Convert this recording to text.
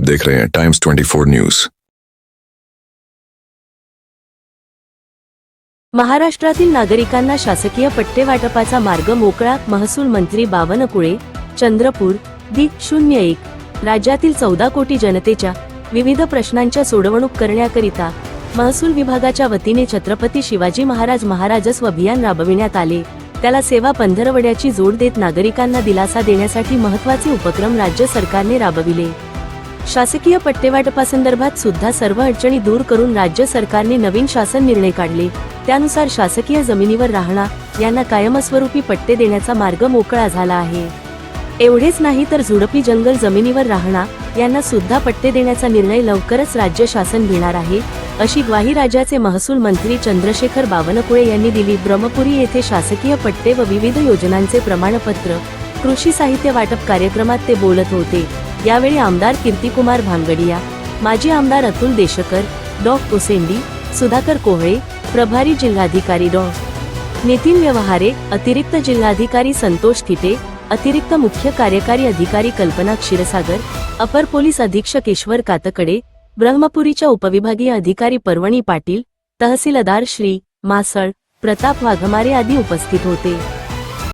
देख रहे हैं टाइम्स 24 न्यूज महाराष्ट्रातील नागरिकांना शासकीय पट्टे वाटपाचा मार्ग मोकळा महसूल मंत्री बावनकुळे चंद्रपूर दि शून्य एक राज्यातील चौदा कोटी जनतेच्या विविध प्रश्नांच्या सोडवणूक करण्याकरिता महसूल विभागाच्या वतीने छत्रपती शिवाजी महाराज महाराजस्व अभियान राबविण्यात आले. त्याला सेवा पंधरवड्याची जोड देत नागरिकांना दिलासा देण्यासाठी महत्त्वाचे उपक्रम राज्य सरकारने राबविले. शासकीय पट्टेवाटपासंदर्भात सुद्धा सर्व अडचणी दूर करून राज्य सरकारने नवीन शासन निर्णय काढले. त्यानुसार शासकीय जमिनीवर राहणा यांना कायमस्वरूपी पट्टे देण्याचा मार्ग मोकळा झाला आहे. एवढेच नाही तर झुडपी जंगल जमिनीवर राहणा यांना सुद्धा पट्टे देण्याचा निर्णय लवकरच राज्य शासन घेणार आहे अशी ग्वाही राज्याचे महसूल मंत्री चंद्रशेखर बावनकुळे यांनी दिली. ब्रह्मपुरी येथे शासकीय पट्टे व विविध योजनांचे प्रमाणपत्र कृषी साहित्य वाटप कार्यक्रमात ते बोलत होते. यावेळी आमदार कीर्तिकुमार भांगडिया माजी आमदार अतुल देशकर डॉ. कोसेंडी सुधाकर कोहळे प्रभारी जिल्हाधिकारी डॉ. नितीन व्यवहारे अतिरिक्त जिल्हाधिकारी संतोष थिटे अतिरिक्त मुख्य कार्यकारी अधिकारी कल्पना क्षीरसागर अपर पोलीस अधीक्षक ईश्वर कातकडे ब्रह्मपुरीच्या उपविभागीय अधिकारी पर्वणी पाटील तहसीलदार श्री मासळ प्रताप वाघमारे आदी उपस्थित होते.